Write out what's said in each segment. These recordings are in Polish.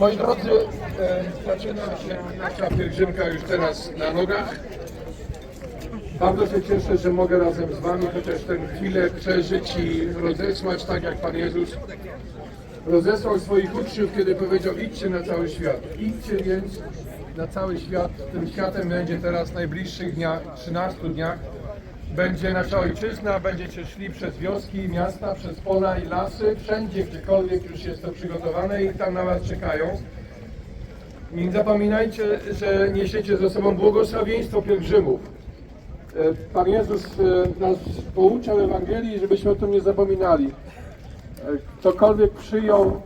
Moi drodzy, e, zaczyna się nasza pielgrzymka już teraz na nogach. Bardzo się cieszę, że mogę razem z Wami chociaż tę chwilę przeżyć i rozesłać, tak jak Pan Jezus rozesłał swoich uczniów, kiedy powiedział idźcie na cały świat. Idźcie więc na cały świat. Tym światem będzie teraz w najbliższych dniach, 13 dniach, będzie nasza ojczyzna, będziecie szli przez wioski, miasta, przez pola i lasy, wszędzie, gdziekolwiek już jest to przygotowane i tam na Was czekają. Nie zapominajcie, że niesiecie ze sobą błogosławieństwo pielgrzymów. E, Pan Jezus e, nas pouczał Ewangelii, żebyśmy o tym nie zapominali. E, Ktokolwiek przyjął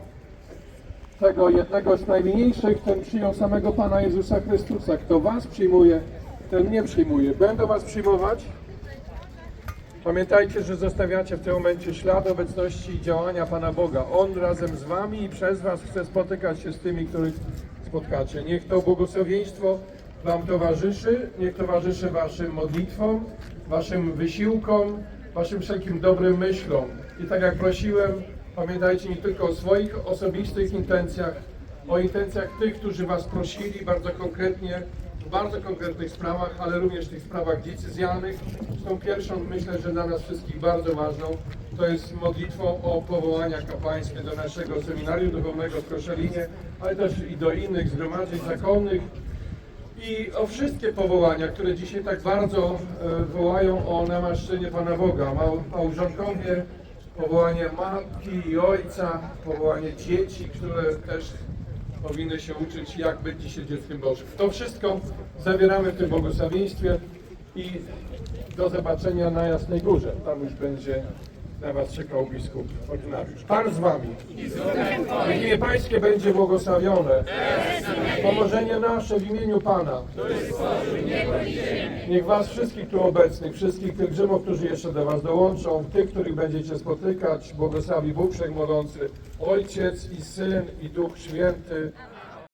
tego jednego z najmniejszych, ten przyjął samego Pana Jezusa Chrystusa. Kto was przyjmuje, ten nie przyjmuje. Będą was przyjmować. Pamiętajcie, że zostawiacie w tym momencie ślad obecności i działania Pana Boga. On razem z wami i przez was chce spotykać się z tymi, których spotkacie. Niech to błogosławieństwo wam towarzyszy, niech towarzyszy waszym modlitwom, waszym wysiłkom, waszym wszelkim dobrym myślom. I tak jak prosiłem, pamiętajcie nie tylko o swoich osobistych intencjach, o intencjach tych, którzy was prosili bardzo konkretnie, bardzo konkretnych sprawach, ale również tych sprawach decyzjalnych. Z tą pierwszą myślę, że dla nas wszystkich bardzo ważną, to jest modlitwą o powołania kapłańskie do naszego seminarium duchownego w Koszalinie, ale też i do innych zgromadzeń zakonnych i o wszystkie powołania, które dzisiaj tak bardzo e, wołają o namaszczenie Pana Boga. Mał- Małżonkowie, powołanie matki i ojca, powołanie dzieci, które też powinny się uczyć, jak być dzisiaj dzieckiem Bożym. To wszystko zawieramy w tym błogosławieństwie i do zobaczenia na Jasnej Górze. Tam już będzie na Was czekał biskup ordynariusz. Pan z Wami. Niech imię Pańskie będzie błogosławione. Pomożenie nasze w imieniu Pana. Niech Was wszystkich tu obecnych, wszystkich pielgrzymów, którzy jeszcze do Was dołączą, tych, których będziecie spotykać, błogosławi Bóg Wszechmogący, Ojciec i Syn i Duch Święty.